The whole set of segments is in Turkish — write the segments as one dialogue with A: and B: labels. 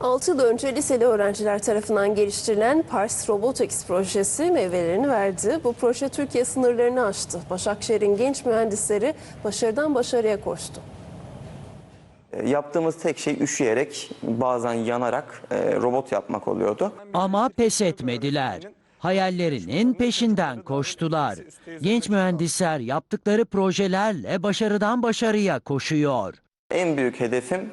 A: 6 yıl önce liseli öğrenciler tarafından geliştirilen Pars Robotics projesi meyvelerini verdi. Bu proje Türkiye sınırlarını aştı. Başakşehir'in genç mühendisleri başarıdan başarıya koştu.
B: E, Yaptığımız tek şey üşüyerek, bazen yanarak e, robot yapmak oluyordu.
C: Ama pes etmediler. Hayallerinin peşinden koştular. Genç mühendisler yaptıkları projelerle başarıdan başarıya koşuyor.
B: En büyük hedefim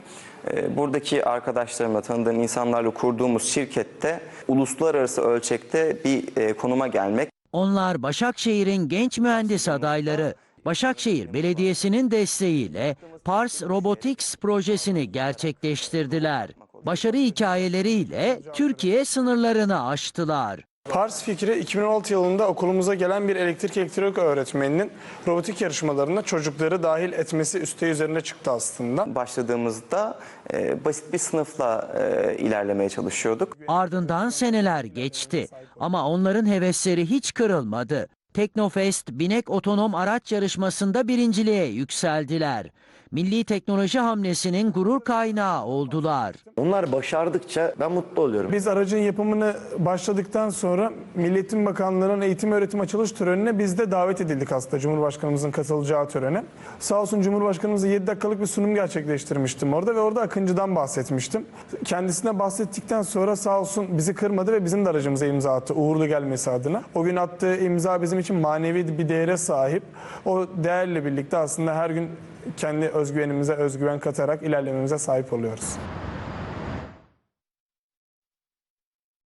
B: e, buradaki arkadaşlarımla, tanıdığım insanlarla kurduğumuz şirkette uluslararası ölçekte bir e, konuma gelmek.
C: Onlar Başakşehir'in genç mühendis adayları. Başakşehir Belediyesi'nin desteğiyle Pars Robotics projesini gerçekleştirdiler. Başarı hikayeleriyle Türkiye sınırlarını aştılar.
D: Pars fikri 2016 yılında okulumuza gelen bir elektrik elektronik öğretmeninin robotik yarışmalarına çocukları dahil etmesi üsteği üzerine çıktı aslında.
B: Başladığımızda e, basit bir sınıfla e, ilerlemeye çalışıyorduk.
C: Ardından seneler geçti ama onların hevesleri hiç kırılmadı. Teknofest Binek Otonom Araç Yarışması'nda birinciliğe yükseldiler. Milli teknoloji hamlesinin gurur kaynağı oldular.
E: Onlar başardıkça ben mutlu oluyorum.
D: Biz aracın yapımını başladıktan sonra Milliyetin Bakanlığı'nın eğitim öğretim açılış törenine biz de davet edildik aslında Cumhurbaşkanımızın katılacağı törene. Sağ olsun Cumhurbaşkanımıza 7 dakikalık bir sunum gerçekleştirmiştim orada ve orada Akıncı'dan bahsetmiştim. Kendisine bahsettikten sonra sağ olsun bizi kırmadı ve bizim de aracımıza imza attı uğurlu gelmesi adına. O gün attığı imza bizim için manevi bir değere sahip. O değerle birlikte aslında her gün kendi özgüvenimize özgüven katarak ilerlememize sahip oluyoruz.